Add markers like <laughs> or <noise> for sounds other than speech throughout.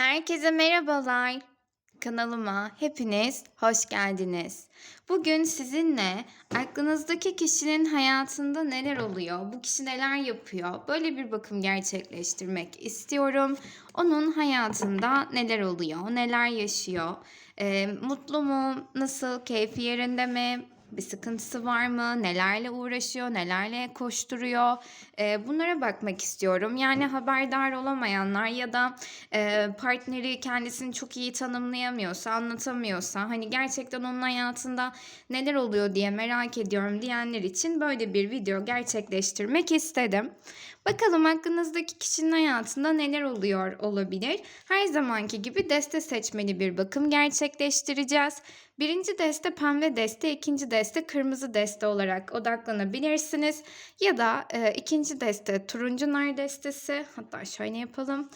Herkese merhabalar. Kanalıma hepiniz hoş geldiniz. Bugün sizinle aklınızdaki kişinin hayatında neler oluyor, bu kişi neler yapıyor, böyle bir bakım gerçekleştirmek istiyorum. Onun hayatında neler oluyor, neler yaşıyor, Ee, mutlu mu, nasıl, keyfi yerinde mi, bir sıkıntısı var mı? Nelerle uğraşıyor? Nelerle koşturuyor? Eee, bunlara bakmak istiyorum. Yani haberdar olamayanlar ya da eee, partneri kendisini çok iyi tanımlayamıyorsa, anlatamıyorsa, hani gerçekten onun hayatında neler oluyor diye merak ediyorum diyenler için böyle bir video gerçekleştirmek istedim. Bakalım aklınızdaki kişinin hayatında neler oluyor olabilir? Her zamanki gibi deste seçmeli bir bakım gerçekleştireceğiz. Birinci deste pembe deste, ikinci deste kırmızı deste olarak odaklanabilirsiniz. Ya da e, ikinci deste turuncu nar destesi. Hatta şöyle yapalım.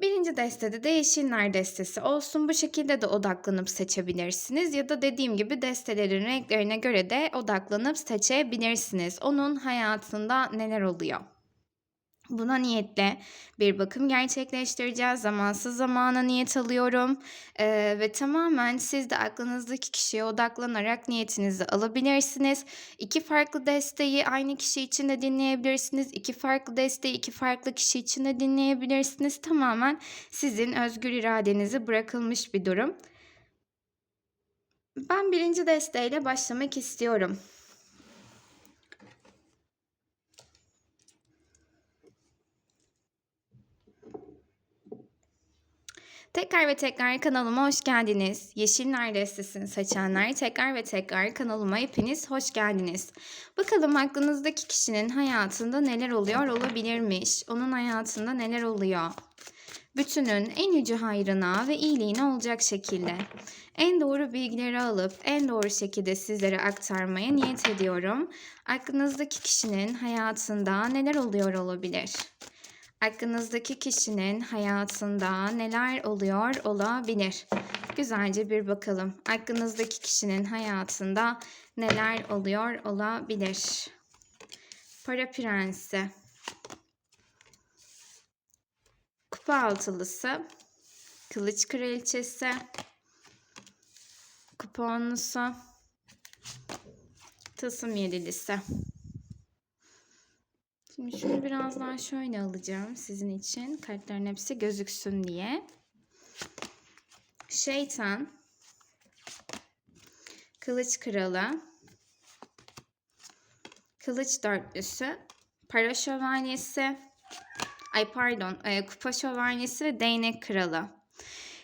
Birinci destede de yeşil nar destesi olsun. Bu şekilde de odaklanıp seçebilirsiniz. Ya da dediğim gibi destelerin renklerine göre de odaklanıp seçebilirsiniz. Onun hayatında neler oluyor? Buna niyetle bir bakım gerçekleştireceğiz. Zamansız zamana niyet alıyorum. Ee, ve tamamen siz de aklınızdaki kişiye odaklanarak niyetinizi alabilirsiniz. İki farklı desteği aynı kişi için de dinleyebilirsiniz. İki farklı desteği iki farklı kişi için de dinleyebilirsiniz. Tamamen sizin özgür iradenizi bırakılmış bir durum. Ben birinci desteğiyle başlamak istiyorum. Tekrar ve tekrar kanalıma hoş geldiniz. Yeşil Nar Destesi'ni seçenler tekrar ve tekrar kanalıma hepiniz hoş geldiniz. Bakalım aklınızdaki kişinin hayatında neler oluyor olabilirmiş? Onun hayatında neler oluyor? Bütünün en yüce hayrına ve iyiliğine olacak şekilde en doğru bilgileri alıp en doğru şekilde sizlere aktarmaya niyet ediyorum. Aklınızdaki kişinin hayatında neler oluyor olabilir? Aklınızdaki kişinin hayatında neler oluyor olabilir? Güzelce bir bakalım. Aklınızdaki kişinin hayatında neler oluyor olabilir? Para prensi. Kupa altılısı. Kılıç kraliçesi. Kupa. Tılsım yedilisi. Şimdi şunu biraz daha şöyle alacağım sizin için. Kartların hepsi gözüksün diye. Şeytan. Kılıç kralı. Kılıç dörtlüsü. Para şövalyesi. Ay pardon. E, kupa şövalyesi ve değnek kralı.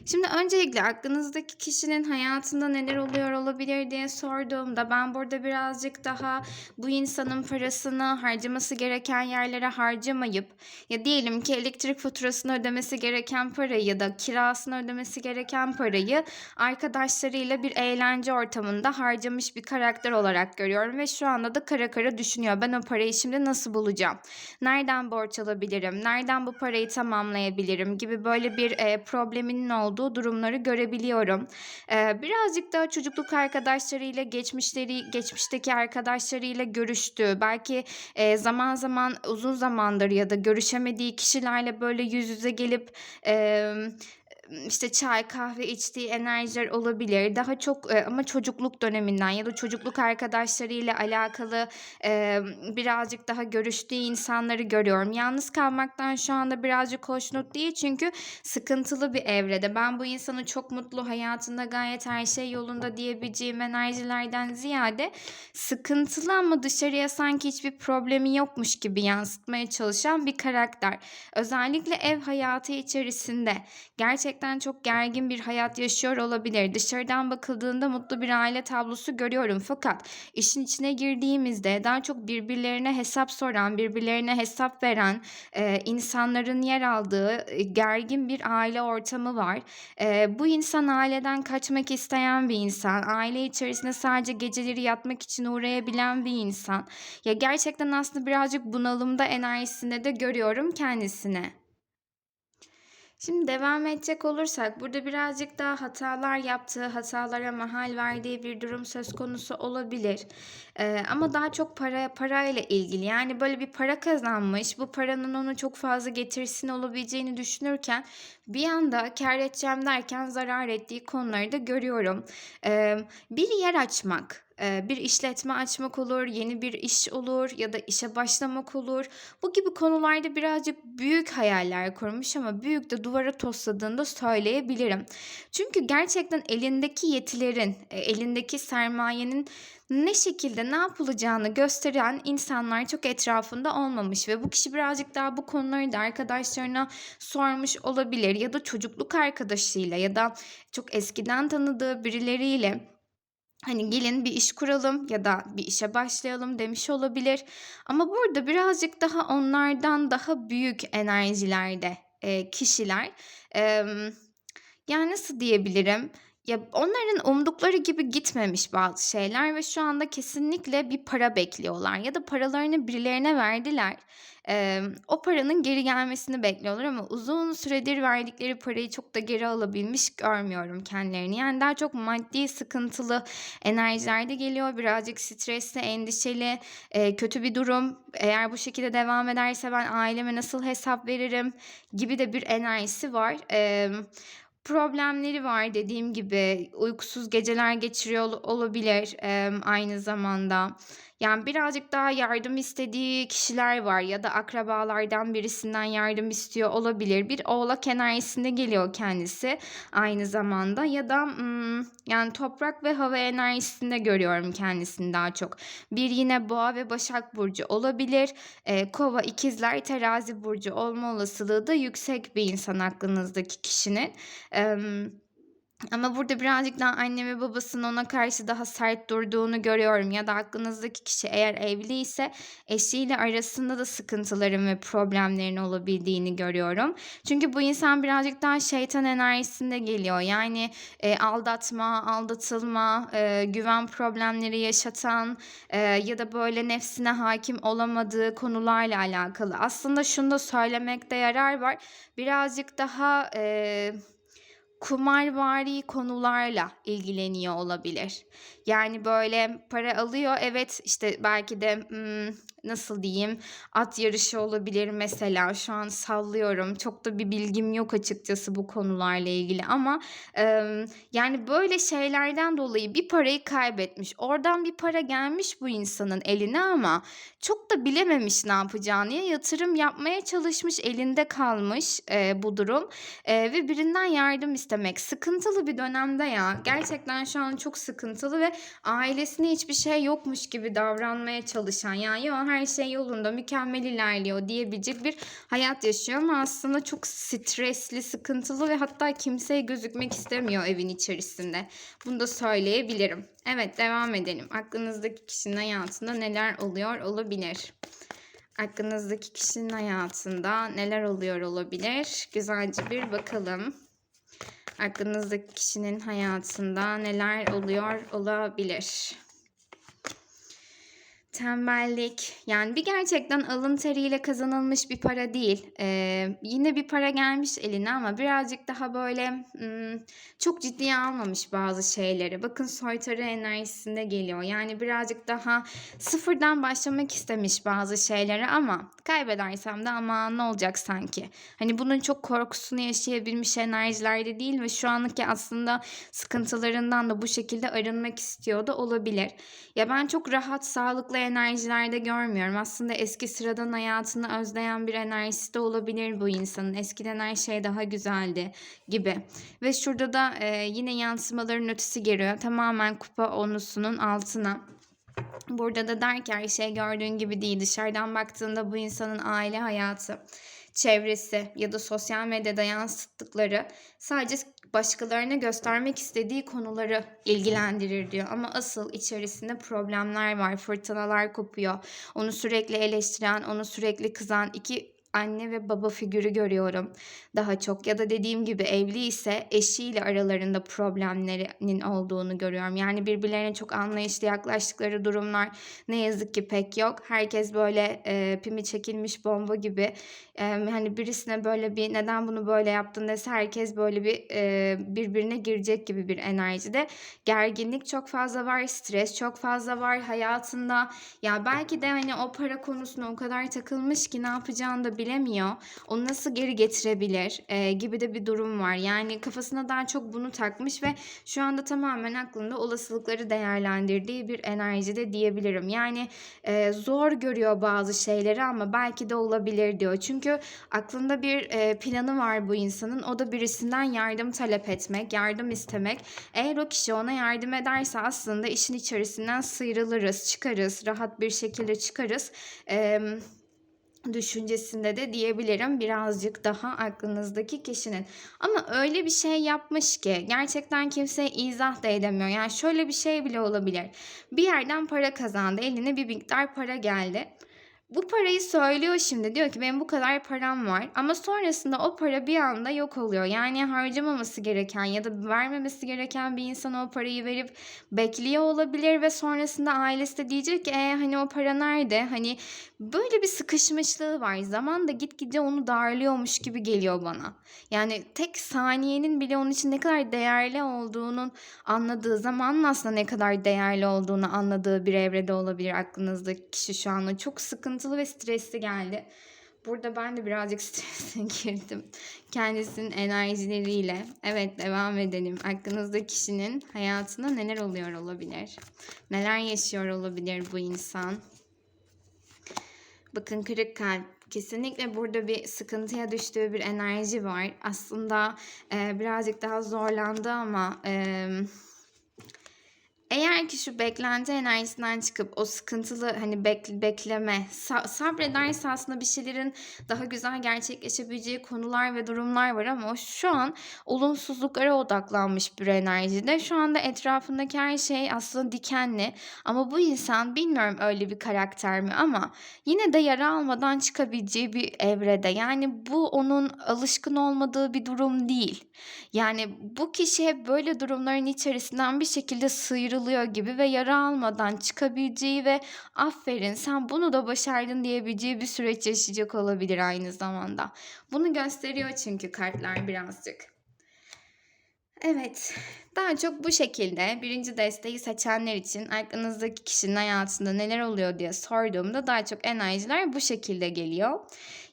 Şimdi öncelikle aklınızdaki kişinin hayatında neler oluyor olabilir diye sorduğumda ben burada birazcık daha bu insanın parasını harcaması gereken yerlere harcamayıp ya diyelim ki elektrik faturasını ödemesi gereken parayı ya da kirasını ödemesi gereken parayı arkadaşlarıyla bir eğlence ortamında harcamış bir karakter olarak görüyorum ve şu anda da kara kara düşünüyor. Ben o parayı şimdi nasıl bulacağım? Nereden borç alabilirim? Nereden bu parayı tamamlayabilirim? gibi böyle bir e, probleminin olduğu olduğu durumları görebiliyorum. Ee, birazcık daha çocukluk arkadaşlarıyla geçmişleri geçmişteki arkadaşlarıyla görüştü. Belki e, zaman zaman uzun zamandır ya da görüşemediği kişilerle böyle yüz yüze gelip e, işte çay, kahve içtiği enerjiler olabilir. Daha çok e, ama çocukluk döneminden ya da çocukluk arkadaşlarıyla alakalı e, birazcık daha görüştüğü insanları görüyorum. Yalnız kalmaktan şu anda birazcık hoşnut değil çünkü sıkıntılı bir evrede. Ben bu insanı çok mutlu, hayatında gayet her şey yolunda diyebileceğim enerjilerden ziyade sıkıntılı ama dışarıya sanki hiçbir problemi yokmuş gibi yansıtmaya çalışan bir karakter. Özellikle ev hayatı içerisinde gerçekten gerçekten çok gergin bir hayat yaşıyor olabilir. Dışarıdan bakıldığında mutlu bir aile tablosu görüyorum. Fakat işin içine girdiğimizde daha çok birbirlerine hesap soran, birbirlerine hesap veren e, insanların yer aldığı e, gergin bir aile ortamı var. E, bu insan aileden kaçmak isteyen bir insan. Aile içerisinde sadece geceleri yatmak için uğrayabilen bir insan. Ya gerçekten aslında birazcık bunalımda enerjisinde de görüyorum kendisine. Şimdi devam edecek olursak burada birazcık daha hatalar yaptığı, hatalara mahal verdiği bir durum söz konusu olabilir. Eee, ama daha çok para parayla ilgili. Yani böyle bir para kazanmış, bu paranın onu çok fazla getirisinin olabileceğini düşünürken bir anda kâr edeceğim derken zarar ettiği konuları da görüyorum. Emm, bir yer açmak, bir işletme açmak olur, yeni bir iş olur ya da işe başlamak olur. Bu gibi konularda birazcık büyük hayaller kurmuş ama büyük de duvara tosladığını da söyleyebilirim. Çünkü gerçekten elindeki yetilerin, eee, elindeki sermayenin ne şekilde ne yapılacağını gösteren insanlar çok etrafında olmamış ve bu kişi birazcık daha bu konuları da arkadaşlarına sormuş olabilir ya da çocukluk arkadaşıyla ya da çok eskiden tanıdığı birileriyle hani gelin bir iş kuralım ya da bir işe başlayalım demiş olabilir. Ama burada birazcık daha onlardan daha büyük enerjilerde eee, kişiler. Emm, yani nasıl diyebilirim? Ya onların umdukları gibi gitmemiş bazı şeyler ve şu anda kesinlikle bir para bekliyorlar ya da paralarını birilerine verdiler. Emm, o paranın geri gelmesini bekliyorlar ama uzun süredir verdikleri parayı çok da geri alabilmiş görmüyorum kendilerini. Yani daha çok maddi sıkıntılı enerjilerde geliyor. Birazcık stresli, endişeli, eee, kötü bir durum. Eğer bu şekilde devam ederse ben aileme nasıl hesap veririm gibi de bir enerjisi var. Emm, problemleri var dediğim gibi. Uykusuz geceler geçiriyor ol olabilir, emm, aynı zamanda. Yani birazcık daha yardım istediği kişiler var ya da akrabalardan birisinden yardım istiyor olabilir. Bir Oğlak enerjisinde geliyor kendisi aynı zamanda ya da, ımm, yani toprak ve hava enerjisinde görüyorum kendisini daha çok. Bir yine Boğa ve Başak burcu olabilir. Eee, Kova, İkizler, Terazi burcu olma olasılığı da yüksek bir insan aklınızdaki kişinin. Emm, ama burada birazcık daha anne ve babasının ona karşı daha sert durduğunu görüyorum ya da aklınızdaki kişi eğer evliyse eşiyle arasında da sıkıntıların ve problemlerin olabildiğini görüyorum. Çünkü bu insan birazcık daha şeytan enerjisinde geliyor. Yani, eee, aldatma, aldatılma, eee, güven problemleri yaşatan, eee, ya da böyle nefsine hakim olamadığı konularla alakalı. Aslında şunu da söylemekte yarar var. Birazcık daha, eee kumarvari konularla ilgileniyor olabilir. Yani, böyle, para alıyor, evet, işte, belki de, ımm, nasıl diyeyim, at yarışı olabilir mesela. Şu an sallıyorum. Çok da bir bilgim yok açıkçası bu konularla ilgili ama, emm, yani, böyle şeylerden dolayı bir parayı kaybetmiş. Oradan bir para gelmiş bu insanın eline ama çok da bilememiş ne yapacağını. Ya yatırım yapmaya çalışmış, elinde kalmış, eee, bu durum, eee, ve birinden yardım istemek. Sıkıntılı bir dönemde ya. Gerçekten şu an çok sıkıntılı ve ailesine hiçbir şey yokmuş gibi davranmaya çalışan, yani, "Yo, her şey yolunda, mükemmel ilerliyor." diyebilecek bir hayat yaşıyor ama aslında çok stresli, sıkıntılı ve hatta kimseye gözükmek istemiyor evin içerisinde. Bunu da söyleyebilirim. Evet, devam edelim. Aklınızdaki kişinin hayatında neler oluyor olabilir? Aklınızdaki kişinin hayatında neler oluyor olabilir? Güzelce bir bakalım. Aklınızdaki kişinin hayatında neler oluyor olabilir? Tembellik, yani, bir gerçekten alın teriyle kazanılmış bir para değil. Eee, yine bir para gelmiş eline ama birazcık daha, böyle, ımm, çok ciddiye almamış bazı şeyleri. Bakın soytarı enerjisinde geliyor. Yani, birazcık daha sıfırdan başlamak istemiş bazı şeyleri ama kaybedersem de aman ne olacak sanki. Hani, bunun çok korkusunu yaşayabilmiş enerjilerde değil ve şu anki aslında sıkıntılarından da bu şekilde arınmak istiyor da olabilir. Ya, ben çok rahat, sağlıklı enerjilerde görmüyorum. Aslında eski sıradan hayatını özleyen bir enerjisi de olabilir bu insanın. Eskiden her şey daha güzeldi gibi. Ve şurada da, eee, yine yansımaların ötesi geliyor. Tamamen kupa onlusunun altına. Burada da der ki her şey gördüğün gibi değil. Dışarıdan baktığında bu insanın aile hayatı, çevresi ya da sosyal medyada yansıttıkları sadece başkalarına göstermek istediği konuları ilgilendirir diyor. Ama asıl içerisinde problemler var, fırtınalar kopuyor. Onu sürekli eleştiren, onu sürekli kızan iki anne ve baba figürü görüyorum daha çok. Ya da dediğim gibi evli ise eşiyle aralarında problemlerinin olduğunu görüyorum. Yani birbirlerine çok anlayışlı yaklaştıkları durumlar ne yazık ki pek yok. Herkes böyle e, pimi çekilmiş bomba gibi. E, hani birisine böyle bir neden bunu böyle yaptın dese herkes böyle bir e, birbirine girecek gibi bir enerjide. Gerginlik çok fazla var, stres çok fazla var hayatında. Ya belki de hani o para konusuna o kadar takılmış ki ne yapacağını da bilemiyor. Onu nasıl geri getirebilir e, gibi de bir durum var. Yani kafasına daha çok bunu takmış ve şu anda tamamen aklında olasılıkları değerlendirdiği bir enerjide diyebilirim. Yani e, zor görüyor bazı şeyleri ama belki de olabilir diyor. Çünkü aklında bir e, planı var bu insanın. O da birisinden yardım talep etmek, yardım istemek. Eğer o kişi ona yardım ederse aslında işin içerisinden sıyrılırız, çıkarız, rahat bir şekilde çıkarız. Eee düşüncesinde de diyebilirim birazcık daha aklınızdaki kişinin. Ama öyle bir şey yapmış ki gerçekten kimseye izah da edemiyor. Yani şöyle bir şey bile olabilir. Bir yerden para kazandı, eline bir miktar para geldi. Bu parayı söylüyor şimdi. Diyor ki benim bu kadar param var. Ama sonrasında o para bir anda yok oluyor. Yani harcamaması gereken ya da vermemesi gereken bir insan o parayı verip bekliyor olabilir ve sonrasında ailesi de diyecek ki e, hani o para nerede? Hani böyle bir sıkışmışlığı var. Zaman da gitgide onu darlıyormuş gibi geliyor bana. Yani tek saniyenin bile onun için ne kadar değerli olduğunun anladığı zaman aslında ne kadar değerli olduğunu anladığı bir evrede olabilir aklınızdaki kişi şu anda. Çok sıkıntılı ve stresli geldi. Burada ben de birazcık <laughs> strese girdim. Kendisinin enerjileriyle. Evet devam edelim. Aklınızda kişinin hayatında neler oluyor olabilir? Neler yaşıyor olabilir bu insan? Bakın kırık kalp kesinlikle burada bir sıkıntıya düştüğü bir enerji var. Aslında e, birazcık daha zorlandı ama e, eğer ki şu beklenti enerjisinden çıkıp o sıkıntılı hani bek, bekleme, sa- sabrederse aslında bir şeylerin daha güzel gerçekleşebileceği konular ve durumlar var ama şu an olumsuzluklara odaklanmış bir enerjide. Şu anda etrafındaki her şey aslında dikenli ama bu insan bilmiyorum öyle bir karakter mi ama yine de yara almadan çıkabileceği bir evrede. Yani bu onun alışkın olmadığı bir durum değil. Yani bu kişi hep böyle durumların içerisinden bir şekilde sıyrılıyor gibi ve yara almadan çıkabileceği ve aferin sen bunu da başardın diyebileceği bir süreç yaşayacak olabilir aynı zamanda. Bunu gösteriyor çünkü kartlar birazcık. Evet, daha çok bu şekilde birinci desteği seçenler için aklınızdaki kişinin hayatında neler oluyor diye sorduğumda daha çok enerjiler bu şekilde geliyor.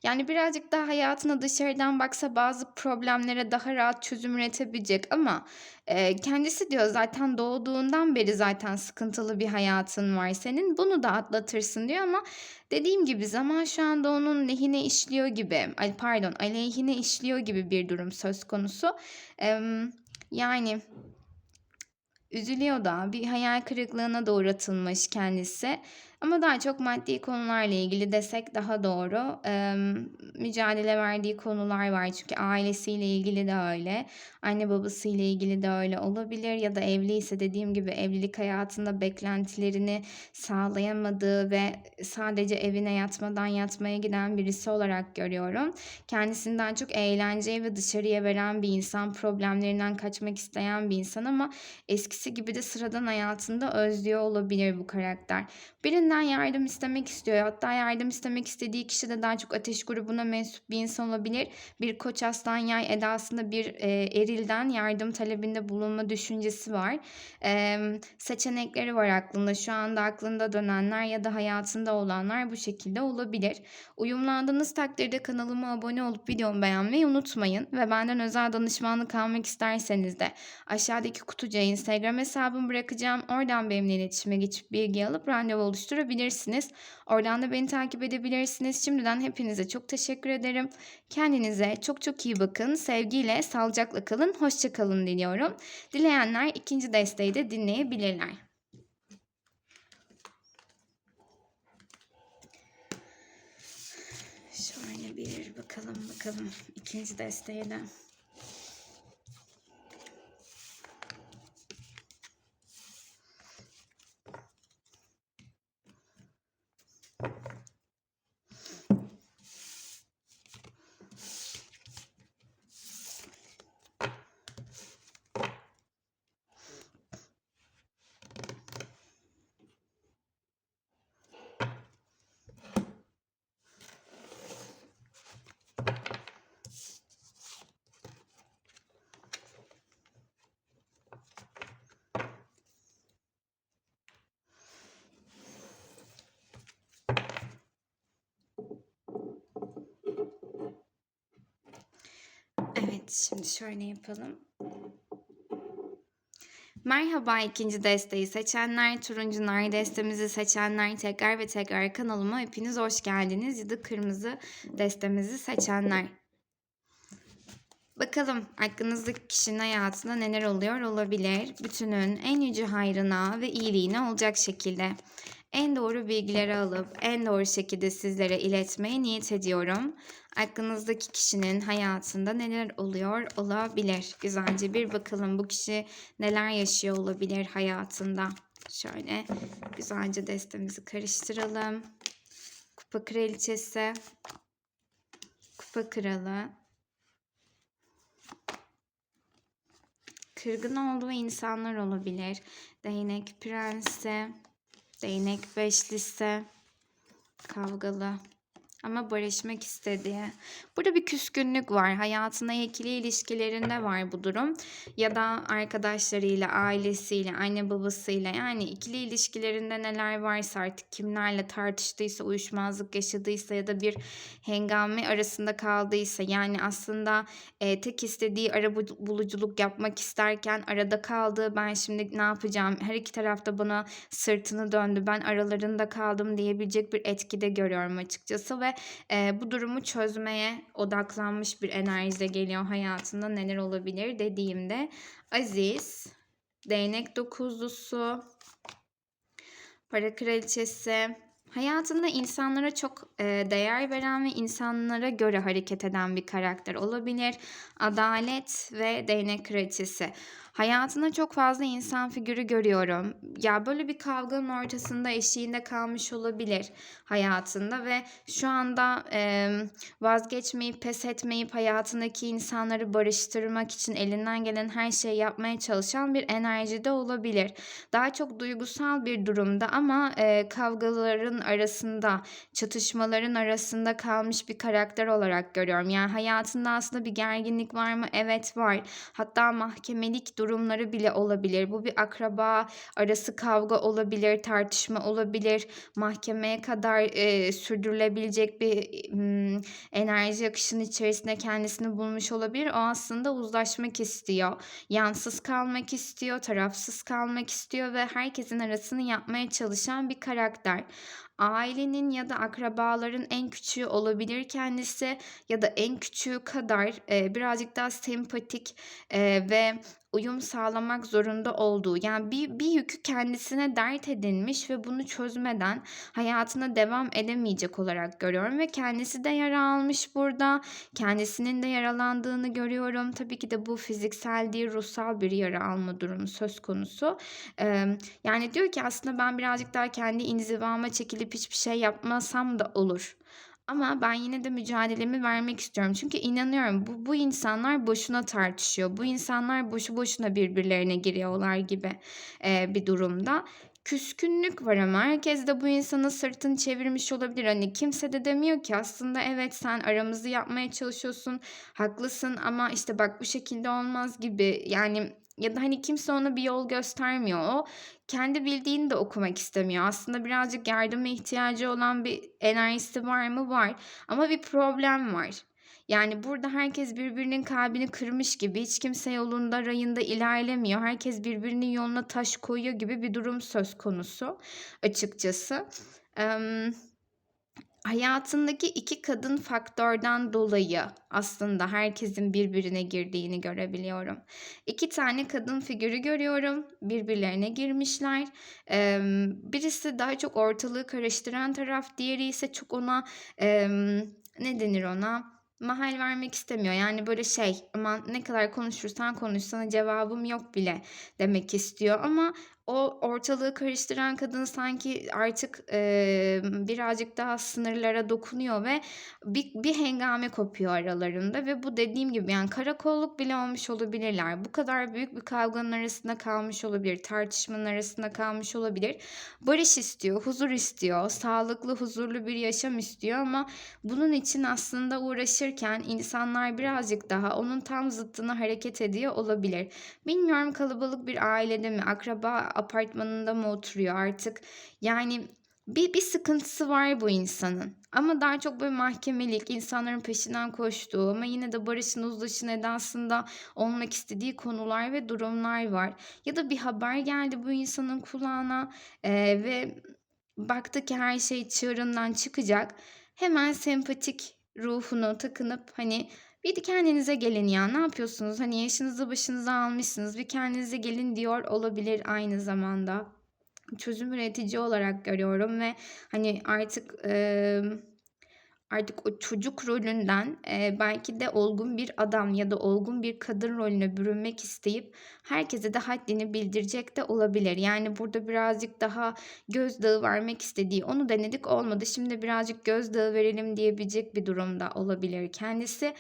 Yani birazcık daha hayatına dışarıdan baksa bazı problemlere daha rahat çözüm üretebilecek ama e, kendisi diyor zaten doğduğundan beri zaten sıkıntılı bir hayatın var senin. Bunu da atlatırsın diyor ama dediğim gibi zaman şu anda onun lehine işliyor gibi, ay pardon aleyhine işliyor gibi bir durum söz konusu. Eee yani üzülüyor da bir hayal kırıklığına da uğratılmış kendisi. Ama daha çok maddi konularla ilgili desek daha doğru. Ee, mücadele verdiği konular var çünkü ailesiyle ilgili de öyle. Anne babasıyla ilgili de öyle olabilir ya da evliyse dediğim gibi evlilik hayatında beklentilerini sağlayamadığı ve sadece evine yatmadan yatmaya giden birisi olarak görüyorum. Kendisinden çok eğlenceyi ve dışarıya veren bir insan, problemlerinden kaçmak isteyen bir insan ama eskisi gibi de sıradan hayatında özlüyor olabilir bu karakter. Birinin birinden yardım istemek istiyor. Hatta yardım istemek istediği kişi de daha çok ateş grubuna mensup bir insan olabilir. Bir koç aslan yay edasında bir e, erilden yardım talebinde bulunma düşüncesi var. E, seçenekleri var aklında. Şu anda aklında dönenler ya da hayatında olanlar bu şekilde olabilir. Uyumlandığınız takdirde kanalıma abone olup videomu beğenmeyi unutmayın. Ve benden özel danışmanlık almak isterseniz de aşağıdaki kutucuğa Instagram hesabımı bırakacağım. Oradan benimle iletişime geçip bilgi alıp randevu oluşturabilirsiniz oluşturabilirsiniz. Oradan da beni takip edebilirsiniz. Şimdiden hepinize çok teşekkür ederim. Kendinize çok çok iyi bakın. Sevgiyle, sağlıcakla kalın. Hoşçakalın diliyorum. Dileyenler ikinci desteği de dinleyebilirler. Şöyle bir bakalım bakalım ikinci desteğe de. Şimdi şöyle yapalım. Merhaba ikinci desteği seçenler, turuncular destemizi seçenler tekrar ve tekrar kanalıma hepiniz hoş geldiniz. Ya da kırmızı destemizi seçenler. Bakalım aklınızdaki kişinin hayatında neler oluyor olabilir. Bütünün en yüce hayrına ve iyiliğine olacak şekilde en doğru bilgileri alıp en doğru şekilde sizlere iletmeye niyet ediyorum. Aklınızdaki kişinin hayatında neler oluyor olabilir. Güzelce bir bakalım bu kişi neler yaşıyor olabilir hayatında. Şöyle güzelce destemizi karıştıralım. Kupa kraliçesi, kupa kralı, kırgın olduğu insanlar olabilir. Değnek prensi, değnek beşlisi, kavgalı ama barışmak istediği. Burada bir küskünlük var. Hayatına ikili ilişkilerinde var bu durum. Ya da arkadaşlarıyla, ailesiyle, anne babasıyla yani ikili ilişkilerinde neler varsa artık kimlerle tartıştıysa, uyuşmazlık yaşadıysa ya da bir hengame arasında kaldıysa yani aslında e, tek istediği ara buluculuk yapmak isterken arada kaldı. Ben şimdi ne yapacağım? Her iki tarafta bana sırtını döndü. Ben aralarında kaldım diyebilecek bir etkide görüyorum açıkçası ve e, bu durumu çözmeye odaklanmış bir enerjide geliyor hayatında neler olabilir dediğimde Aziz, değnek dokuzlusu, para kraliçesi, hayatında insanlara çok e, değer veren ve insanlara göre hareket eden bir karakter olabilir. Adalet ve değnek kraliçesi. Hayatında çok fazla insan figürü görüyorum. Ya böyle bir kavganın ortasında eşiğinde kalmış olabilir hayatında ve şu anda e, vazgeçmeyip pes etmeyip hayatındaki insanları barıştırmak için elinden gelen her şeyi yapmaya çalışan bir enerjide olabilir. Daha çok duygusal bir durumda ama e, kavgaların arasında, çatışmaların arasında kalmış bir karakter olarak görüyorum. Yani hayatında aslında bir gerginlik var mı? Evet var. Hatta mahkemelik durum durumları bile olabilir. Bu bir akraba arası kavga olabilir, tartışma olabilir. Mahkemeye kadar e, sürdürülebilecek bir m, enerji akışının içerisinde kendisini bulmuş olabilir. O aslında uzlaşmak istiyor. Yansız kalmak istiyor, tarafsız kalmak istiyor ve herkesin arasını yapmaya çalışan bir karakter ailenin ya da akrabaların en küçüğü olabilir kendisi ya da en küçüğü kadar e, birazcık daha sempatik e, ve uyum sağlamak zorunda olduğu yani bir, bir yükü kendisine dert edinmiş ve bunu çözmeden hayatına devam edemeyecek olarak görüyorum ve kendisi de yara almış burada. Kendisinin de yaralandığını görüyorum. Tabii ki de bu fiziksel değil ruhsal bir yara alma durumu söz konusu. Ee, yani diyor ki aslında ben birazcık daha kendi inzivama çekilip hiçbir şey yapmasam da olur. Ama ben yine de mücadelemi vermek istiyorum. Çünkü inanıyorum bu, bu insanlar boşuna tartışıyor. Bu insanlar boşu boşuna birbirlerine giriyorlar gibi e, bir durumda. Küskünlük var ama herkes de bu insana sırtını çevirmiş olabilir. Hani kimse de demiyor ki aslında evet sen aramızı yapmaya çalışıyorsun. Haklısın ama işte bak bu şekilde olmaz gibi. Yani ya da hani kimse ona bir yol göstermiyor. O kendi bildiğini de okumak istemiyor. Aslında birazcık yardıma ihtiyacı olan bir enerjisi var mı? Var. Ama bir problem var. Yani burada herkes birbirinin kalbini kırmış gibi hiç kimse yolunda rayında ilerlemiyor. Herkes birbirinin yoluna taş koyuyor gibi bir durum söz konusu açıkçası. Eee Hayatındaki iki kadın faktörden dolayı aslında herkesin birbirine girdiğini görebiliyorum. İki tane kadın figürü görüyorum. Birbirlerine girmişler. Birisi daha çok ortalığı karıştıran taraf, diğeri ise çok ona ne denir ona? mahal vermek istemiyor. Yani böyle şey aman ne kadar konuşursan konuş sana cevabım yok bile demek istiyor. Ama o ortalığı karıştıran kadın sanki artık e, birazcık daha sınırlara dokunuyor ve bir, bir hengame kopuyor aralarında ve bu dediğim gibi yani karakolluk bile olmuş olabilirler. Bu kadar büyük bir kavganın arasında kalmış olabilir, tartışmanın arasında kalmış olabilir. Barış istiyor, huzur istiyor, sağlıklı, huzurlu bir yaşam istiyor ama bunun için aslında uğraşırken insanlar birazcık daha onun tam zıttına hareket ediyor olabilir. Bilmiyorum kalabalık bir ailede mi, akraba apartmanında mı oturuyor artık? Yani Bir bir sıkıntısı var bu insanın ama daha çok böyle mahkemelik, insanların peşinden koştuğu ama yine de barışın, uzlaşın edasında olmak istediği konular ve durumlar var. Ya da bir haber geldi bu insanın kulağına, eee, ve baktı ki her şey çığırından çıkacak. Hemen sempatik ruhunu takınıp, hani, "Bir de kendinize gelin ya, ne yapıyorsunuz? Hani, yaşınızı başınıza almışsınız, bir kendinize gelin." diyor olabilir aynı zamanda. Çözüm üretici olarak görüyorum ve, hani, artık, emm, artık o çocuk rolünden, eee, belki de olgun bir adam ya da olgun bir kadın rolüne bürünmek isteyip herkese de haddini bildirecek de olabilir. Yani, burada birazcık daha gözdağı vermek istediği, "Onu denedik, olmadı, şimdi birazcık gözdağı verelim." diyebilecek bir durumda olabilir kendisi.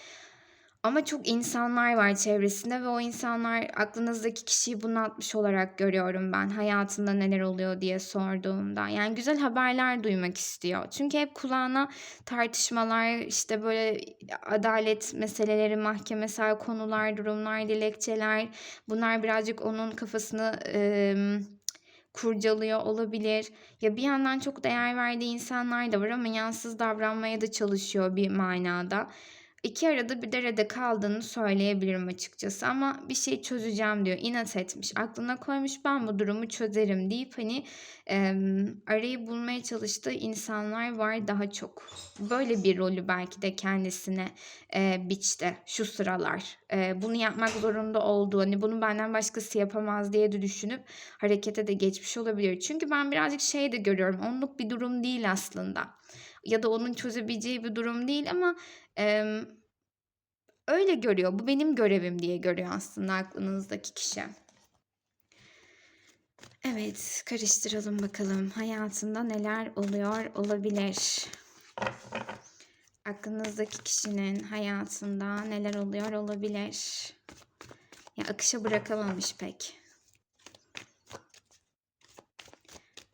Ama çok insanlar var çevresinde ve o insanlar aklınızdaki kişiyi bunaltmış olarak görüyorum ben hayatında neler oluyor diye sorduğumda. Yani güzel haberler duymak istiyor. Çünkü hep kulağına tartışmalar, işte, böyle, adalet meseleleri, mahkemesel konular, durumlar, dilekçeler bunlar birazcık onun kafasını, emm, kurcalıyor olabilir. Ya, bir yandan çok değer verdiği insanlar da var ama yansız davranmaya da çalışıyor bir manada. İki arada bir derede kaldığını söyleyebilirim açıkçası ama bir şeyi çözeceğim diyor. İnat etmiş, aklına koymuş ben bu durumu çözerim deyip hani emm, arayı bulmaya çalıştığı insanlar var daha çok. Böyle bir rolü belki de kendisine eee, biçti şu sıralar. Eee, bunu yapmak zorunda olduğu, hani bunu benden başkası yapamaz diye de düşünüp harekete de geçmiş olabilir. Çünkü ben birazcık şey de görüyorum, onluk bir durum değil aslında. Ya da onun çözebileceği bir durum değil ama Emm, öyle görüyor. Bu benim görevim diye görüyor aslında aklınızdaki kişi. Evet, karıştıralım bakalım. Hayatında neler oluyor olabilir? Aklınızdaki kişinin hayatında neler oluyor olabilir? Ya akışa bırakamamış pek.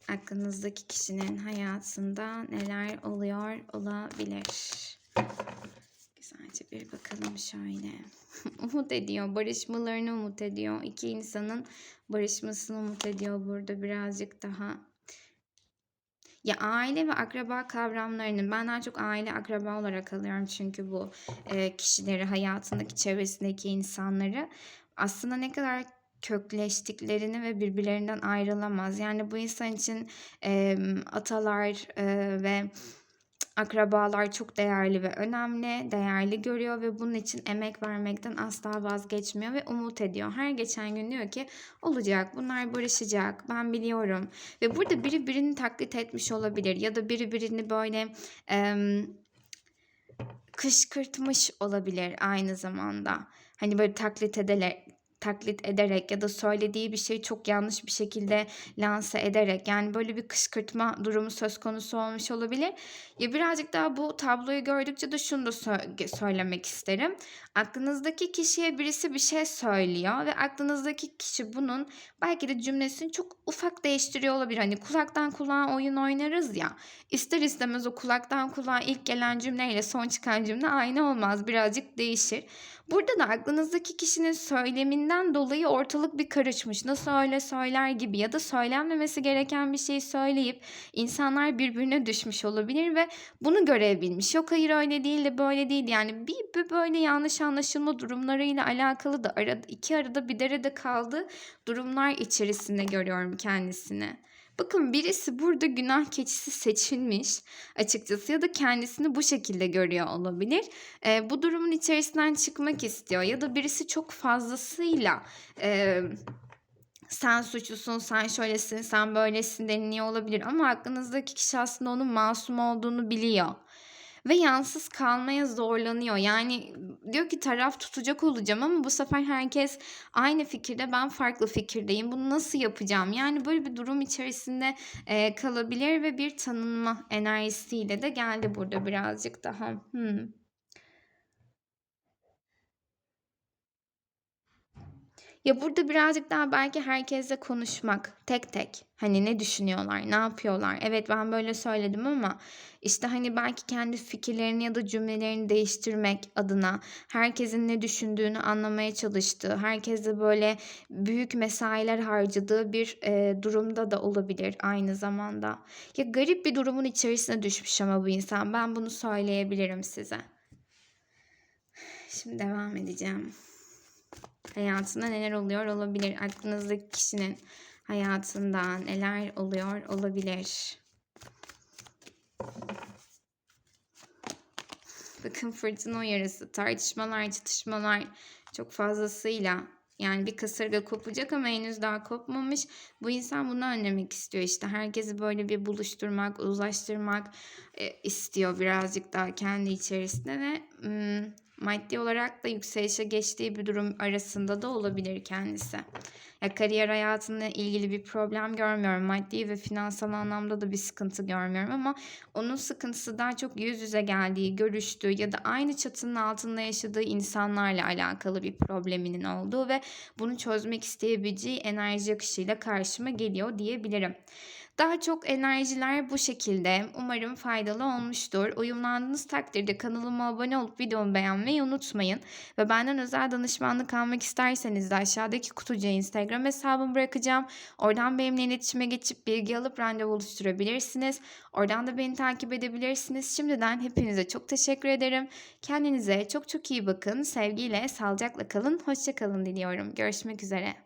Aklınızdaki kişinin hayatında neler oluyor olabilir? Güzelce bir bakalım şöyle. <laughs> umut ediyor. Barışmalarını umut ediyor. İki insanın barışmasını umut ediyor burada birazcık daha. Ya aile ve akraba kavramlarını ben daha çok aile akraba olarak alıyorum çünkü bu e, kişileri hayatındaki çevresindeki insanları aslında ne kadar kökleştiklerini ve birbirlerinden ayrılamaz. Yani bu insan için e, atalar e, ve akrabalar çok değerli ve önemli, değerli görüyor ve bunun için emek vermekten asla vazgeçmiyor ve umut ediyor. Her geçen gün diyor ki olacak, bunlar barışacak, ben biliyorum. Ve burada biri birini taklit etmiş olabilir ya da biri birini böyle e, kışkırtmış olabilir aynı zamanda. Hani böyle taklit ederek, taklit ederek ya da söylediği bir şeyi çok yanlış bir şekilde lanse ederek yani böyle bir kışkırtma durumu söz konusu olmuş olabilir. Ya birazcık daha bu tabloyu gördükçe de şunu da sö- söylemek isterim. Aklınızdaki kişiye birisi bir şey söylüyor ve aklınızdaki kişi bunun belki de cümlesini çok ufak değiştiriyor olabilir. Hani kulaktan kulağa oyun oynarız ya. İster istemez o kulaktan kulağa ilk gelen cümleyle son çıkan cümle aynı olmaz. Birazcık değişir. Burada da aklınızdaki kişinin söyleminden dolayı ortalık bir karışmış. Nasıl öyle söyler gibi ya da söylenmemesi gereken bir şey söyleyip insanlar birbirine düşmüş olabilir ve bunu görebilmiş. Yok hayır öyle değil de böyle değil. Yani bir, bir böyle yanlış anlaşılma durumlarıyla alakalı da arada, iki arada bir derede kaldığı durumlar içerisinde görüyorum kendisini. Bakın birisi burada günah keçisi seçilmiş açıkçası ya da kendisini bu şekilde görüyor olabilir. E, bu durumun içerisinden çıkmak istiyor ya da birisi çok fazlasıyla e, sen suçlusun, sen şöylesin, sen böylesin deniliyor olabilir ama aklınızdaki kişi aslında onun masum olduğunu biliyor ve yansız kalmaya zorlanıyor. Yani diyor ki taraf tutacak olacağım ama bu sefer herkes aynı fikirde ben farklı fikirdeyim. Bunu nasıl yapacağım? Yani böyle bir durum içerisinde e, kalabilir ve bir tanınma enerjisiyle de geldi burada birazcık daha. Hmm. Ya burada birazcık daha belki herkesle konuşmak tek tek. Hani ne düşünüyorlar, ne yapıyorlar? Evet ben böyle söyledim ama işte hani belki kendi fikirlerini ya da cümlelerini değiştirmek adına herkesin ne düşündüğünü anlamaya çalıştığı, herkese böyle büyük mesailer harcadığı bir e, durumda da olabilir aynı zamanda. Ya garip bir durumun içerisine düşmüş ama bu insan. Ben bunu söyleyebilirim size. Şimdi devam edeceğim. Hayatında neler oluyor olabilir? Aklınızdaki kişinin hayatında neler oluyor olabilir? Bakın fırtına uyarısı, tartışmalar, çatışmalar çok fazlasıyla yani bir kasırga kopacak ama henüz daha kopmamış. Bu insan bunu önlemek istiyor işte. Herkesi böyle bir buluşturmak, uzlaştırmak e, istiyor birazcık daha kendi içerisinde ve hmm, maddi olarak da yükselişe geçtiği bir durum arasında da olabilir kendisi. Ya kariyer hayatında ilgili bir problem görmüyorum. Maddi ve finansal anlamda da bir sıkıntı görmüyorum ama onun sıkıntısı daha çok yüz yüze geldiği, görüştüğü ya da aynı çatının altında yaşadığı insanlarla alakalı bir probleminin olduğu ve bunu çözmek isteyebileceği enerji akışıyla karşıma geliyor diyebilirim. Daha çok enerjiler bu şekilde. Umarım faydalı olmuştur. Uyumlandığınız takdirde kanalıma abone olup videomu beğenmeyi unutmayın. Ve benden özel danışmanlık almak isterseniz de aşağıdaki kutucuğa Instagram hesabımı bırakacağım. Oradan benimle iletişime geçip bilgi alıp randevu oluşturabilirsiniz. Oradan da beni takip edebilirsiniz. Şimdiden hepinize çok teşekkür ederim. Kendinize çok çok iyi bakın. Sevgiyle, sağlıcakla kalın. Hoşçakalın diliyorum. Görüşmek üzere.